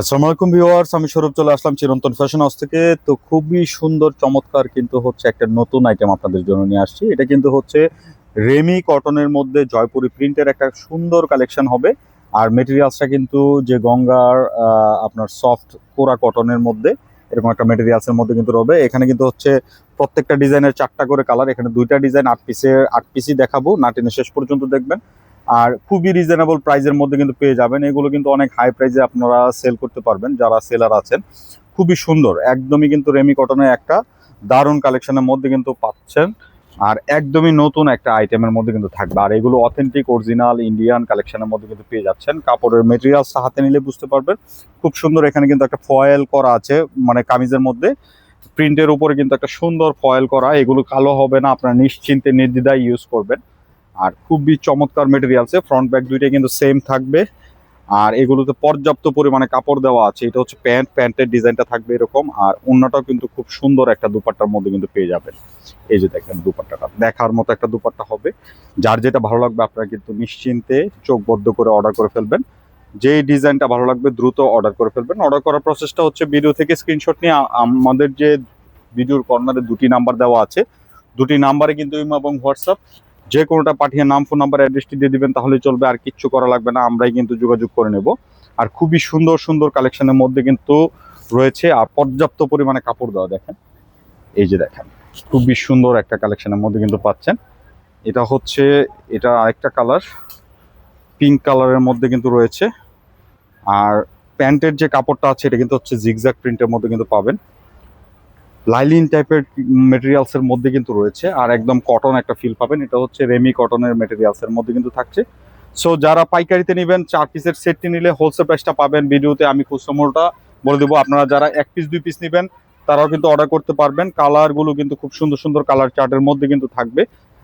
আসসালামু আলাইকুম ভিউয়ার্স, আমি স্বরূপ চলে আসলাম চিরন্তন ফ্যাশন হাউস থেকে। তো খুবই সুন্দর, চমৎকার কিন্তু হচ্ছে একটা নতুন আইটেম আপনাদের জন্য নিয়ে আসছি। এটা কিন্তু হচ্ছে রেমি কটনের মধ্যে জয়পুরি প্রিন্টের একটা সুন্দর কালেকশন হবে। আর মেটেরিয়ালসটা কিন্তু যে গঙ্গার আপনার সফট কোরা কটনের মধ্যে, এরকম একটা মেটেরিয়ালসের মধ্যে কিন্তু রবে। এখানে কিন্তু হচ্ছে প্রত্যেকটা ডিজাইনের চারটা করে কালার এখানে দুইটা ডিজাইন আট পিসের আট পিসই দেখাবো। না টেনে শেষ পর্যন্ত দেখবেন। আর খুবই রিজনেবল প্রাইজের মধ্যে কিন্তু পেয়ে যাবেন। এগুলো কিন্তু অনেক হাই প্রাইজে আপনারা সেল করতে পারবেন, যারা সেলার আছেন। খুবই সুন্দর, একদমই কিন্তু রেমি কটনের একটা দারুণ কালেকশনের মধ্যে কিন্তু পাচ্ছেন। আর একদমই নতুন একটা আইটেমের মধ্যে কিন্তু থাকবে। আর এগুলো অথেন্টিক অরিজিনাল ইন্ডিয়ান কালেকশনের মধ্যে কিন্তু পেয়ে যাচ্ছেন। কাপড়ের মেটেরিয়ালস হাতে নিলে বুঝতে পারবেন। খুব সুন্দর এখানে কিন্তু একটা ফয়েল করা আছে মানে কামিজের মধ্যে। প্রিন্টের উপরে কিন্তু একটা সুন্দর ফয়েল করা। এগুলো কালো হবে না, আপনারা নিশ্চিন্তে নির্দ্বিধায় ইউজ করবেন। আর খুবই চমৎকার মেটেরিয়ালসে ফ্রন্ট ব্যাক দুইটাই কিন্তু সেম থাকবে। আর এগুলোতে পর্যাপ্ত পরিমাণে কাপড় দেওয়া আছে। এটা হচ্ছে প্যান্ট প্যান্টের ডিজাইনটা থাকবে এরকম। আর অন্যটাও কিন্তু খুব সুন্দর একটা দুপাট্টার মধ্যে কিন্তু পেয়ে যাবেন। এই যে দেখেন দুপাট্টাটা। দেখার মতো একটা দুপাট্টা হবে। যার যেটা ভালো লাগবে আপনারা কিন্তু নিশ্চিন্তে চোখ বদ্ধ করে অর্ডার করে ফেলবেন। যেই ডিজাইনটা ভালো লাগবে দ্রুত অর্ডার করে ফেলবেন। অর্ডার করার প্রসেসটা হচ্ছে ভিডিও থেকে স্ক্রিনশট নিয়ে আমাদের যে ভিডিওর কর্নারে দুটি নাম্বার দেওয়া আছে। দুটি নাম্বারে কিন্তু ইমো এবং হোয়াটসঅ্যাপ যে কোনোটা পাঠিয়ে নাম, ফোন নাম্বার অ্যাড্রেসটি দিয়ে দিবেন, তাহলে চলবে। আর কিচ্ছু করা লাগবে না, আমরাই কিন্তু যোগাযোগ করে নেব। আর খুবই সুন্দর সুন্দর কালেকশনের মধ্যে কিন্তু রয়েছে, আর পর্যাপ্ত পরিমাণে কাপড় দেওয়া দেখেন। এই যে দেখেন, খুবই সুন্দর একটা কালেকশনের মধ্যে কিন্তু পাচ্ছেন। এটা হচ্ছে, এটা আরেকটা কালার পিঙ্ক কালারের মধ্যে কিন্তু রয়েছে। আর প্যান্টের যে কাপড়টা আছে, এটা কিন্তু হচ্ছে জিগজ্যাগ প্রিন্টের মধ্যে কিন্তু পাবেন। লাইলিন টাইপের মেটেরিয়ালস এর মধ্যে কিন্তু রয়েছে। আর একদম কটন একটা ফিল পাবেন, এটা হচ্ছে রেমি কটনের মেটেরিয়ালস এর মধ্যে কিন্তু থাকছে। সো যারা পাইকারিতে নেবেন, চার পিসের সেটটি নিলে হোলসেল প্রাইসটা পাবেন। ভিডিওতে আমি খুচরো মূল্যটা বলে দেবো। আপনারা যারা এক পিস দুই পিস নেবেন, তারাও কিন্তু অর্ডার করতে পারবেন। কালারগুলো কিন্তু খুব সুন্দর সুন্দর কালার চার্টের মধ্যে কিন্তু থাকবে।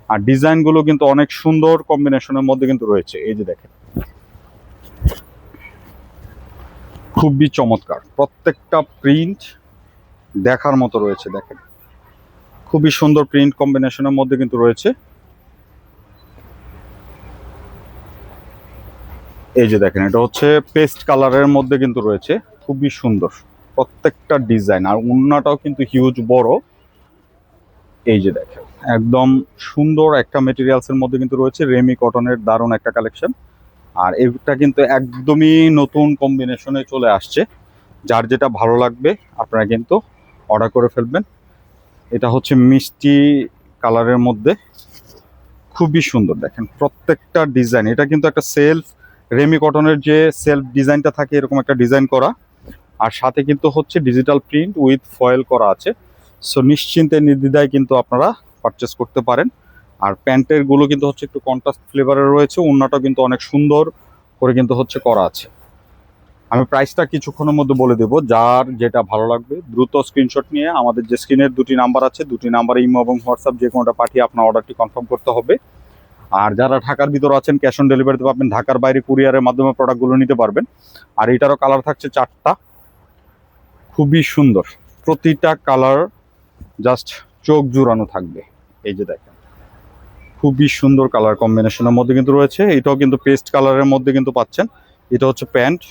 আর ডিজাইনগুলো কিন্তু অনেক সুন্দর কম্বিনেশনের মধ্যে কিন্তু রয়েছে। এই যে দেখেন। খুবই চমৎকার। প্রত্যেকটা প্রিন্ট দেখার মতো রয়েছে, দেখেন। খুবই সুন্দর প্রিন্ট কম্বিনেশনের মধ্যে কিন্তু রয়েছে। এই যে দেখেন, এটা হচ্ছে পেস্ট কালারের মধ্যে কিন্তু রয়েছে, খুবই সুন্দর। প্রত্যেকটা ডিজাইন আর উন্নাটাও কিন্তু হিউজ বড়। এই যে দেখেন, একদম সুন্দর একটা মেটেরিয়ালস এর মধ্যে কিন্তু রয়েছে রেমি কটনের দারুণ একটা কালেকশন আর এটা কিন্তু একদমই নতুন কম্বিনেশনে চলে আসছে। যার যেটা ভালো লাগবে, আপনারা কিন্তু অর্ডার করে ফেলবেন। এটা হচ্ছে মিষ্টি কালারের মধ্যে। খুবই সুন্দর, দেখেন প্রত্যেকটা ডিজাইন। এটা কিন্তু একটা সেলফ রেমি কটনের যে সেলফ ডিজাইনটা থাকে, এরকম একটা ডিজাইন করা। আর সাথে কিন্তু হচ্ছে ডিজিটাল প্রিন্ট উইথ ফয়েল করা আছে। সো নিশ্চিন্তে নির্দ্বিধায় কিন্তু আপনারা পারচেস করতে পারেন। আর প্যান্টেরগুলো কিন্তু হচ্ছে একটু কন্ট্রাস্ট ফ্লেভারের রয়েছে অন্যটা কিন্তু অনেক সুন্দর করে কিন্তু হচ্ছে করা আছে। আমি প্রাইসটা কিছুক্ষণের মধ্যে বলে দেবো। যার যেটা ভালো লাগবে, দ্রুত স্ক্রিনশট নিয়ে আমাদের যে স্ক্রিনের দুটি নাম্বার আছে, দুটি নাম্বারে ইমো এবং হোয়াটসঅ্যাপ যে কোনোটা পাঠিয়ে আপনার অর্ডারটি কনফার্ম করতে হবে। আর যারা ঢাকার ভিতরে আছেন ক্যাশ অন ডেলিভারিতে পাবেন, ঢাকার বাইরে কুরিয়ারের মাধ্যমে প্রোডাক্টগুলো নিতে পারবেন। আর এটারও কালার থাকছে চারটা। খুবই সুন্দর। প্রতিটা কালার জাস্ট চোখ জুড়ানো থাকবে। এই যে দেখেন, খুবই সুন্দর কালার কম্বিনেশনের মধ্যে কিন্তু রয়েছে। এটাও কিন্তু পেস্ট কালারের মধ্যে কিন্তু পাচ্ছেন। এটা হচ্ছে প্যান্ট।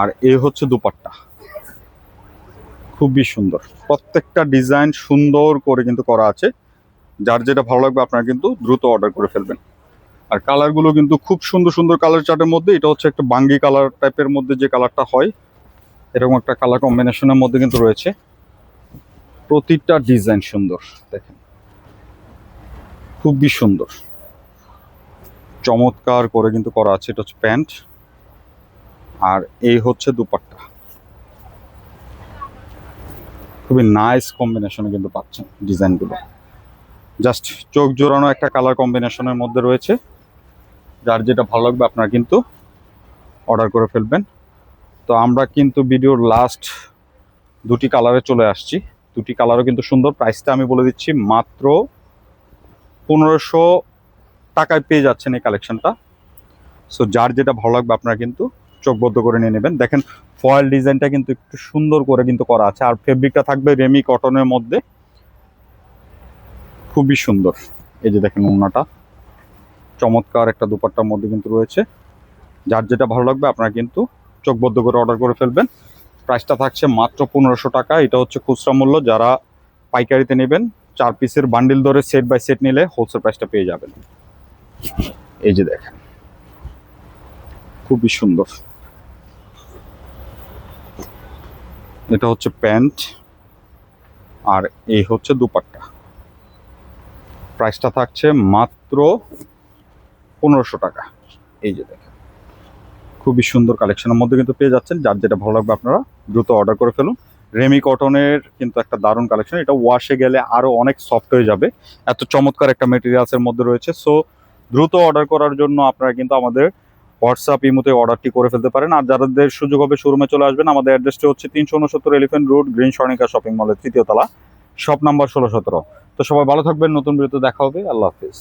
আর এ হচ্ছে দুপাট্টা। খুবই সুন্দর। প্রত্যেকটা ডিজাইন সুন্দর করে কিন্তু করা আছে। যার যেটা ভালো লাগবে আপনারা কিন্তু দ্রুত অর্ডার করে ফেলবেন। আর কালারগুলো কিন্তু খুব সুন্দর সুন্দর কালার চার্টের মধ্যে, এটা হচ্ছে একটা বাঙ্গি কালার টাইপের মধ্যে যে কালারটা হয়, এরকম একটা কালার কম্বিনেশনের মধ্যে কিন্তু রয়েছে। প্রতিটা ডিজাইন সুন্দর, দেখেন। খুবই সুন্দর। চমৎকার করে কিন্তু করা আছে, এটা হচ্ছে প্যান্ট। আর এই হচ্ছে দুপাট্টা। খুবই নাইস কম্বিনেশনে কিন্তু পাচ্ছেন ডিজাইনগুলো। জাস্ট চোখ জোড়ানো একটা কালার কম্বিনেশনের মধ্যে রয়েছে। যার যেটা ভালো লাগবে আপনারা কিন্তু অর্ডার করে ফেলবেন। তো আমরা কিন্তু ভিডিওর লাস্ট দুটি কালারে চলে আসছি। দুটি কালারও কিন্তু সুন্দর। প্রাইসটা আমি বলে দিচ্ছি মাত্র পনেরোশো টাকায় পেয়ে যাচ্ছেন এই কালেকশনটা সো যার যেটা ভালো লাগবে আপনারা কিন্তু চোখবদ্ধ করে নিয়ে নেবেন। দেখেন ফয়েল ডিজাইনটা কিন্তু একটু সুন্দর করে কিন্তু করা আছে। আর ফেব্রিকটা থাকবে রেমি কটনের মধ্যে। খুবই সুন্দর। এই যে দেখেন ওনাটা চমৎকার একটা দুপাট্টার মধ্যে কিন্তু রয়েছে। যার যেটা ভালো লাগবে, আপনারা কিন্তু চোখবদ্ধ করে অর্ডার করে ফেলবেন। প্রাইসটা থাকছে মাত্র পনেরোশো টাকা। এটা হচ্ছে খুচরা মূল্য। যারা পাইকারিতে নেবেন, চার পিসের বান্ডিল ধরে সেট বাই সেট নিলে হোলসেল প্রাইসটা পেয়ে যাবেন। এই যে দেখেন। খুবই সুন্দর। এটা হচ্ছে প্যান্ট আর এই হচ্ছে দুপাট্টা। প্রাইসটা থাকছে মাত্র পনেরোশো টাকা। এই যে দেখেন, খুবই সুন্দর কালেকশনের মধ্যে কিন্তু পেয়ে যাচ্ছেন। যার যেটা ভালো লাগবে আপনারা দ্রুত অর্ডার করে ফেলুন। রেমি কটনের কিন্তু একটা দারুণ কালেকশন এটা ওয়াশে গেলে আরও অনেক সফট হয়ে যাবে। এত চমৎকার একটা মেটেরিয়ালসের মধ্যে রয়েছে। সো দ্রুত অর্ডার করার জন্য আপনারা কিন্তু আমাদের হোয়াটসঅ্যাপ ইমোতে অর্ডারটি করে ফেলতে পারেন। আর যাদের সুযোগ হবে, শোরুমে চলে আসবেন। আমাদের অ্যাড্রেসটি হচ্ছে তিনশো উনসত্তর elephant road green Swarnika shopping মলের তৃতীয় তলা, শপ নাম্বার ষোলো সতেরো। তো সবাই ভালো থাকবেন, নতুন বিরতি দেখা হবে। আল্লাহ হাফিজ।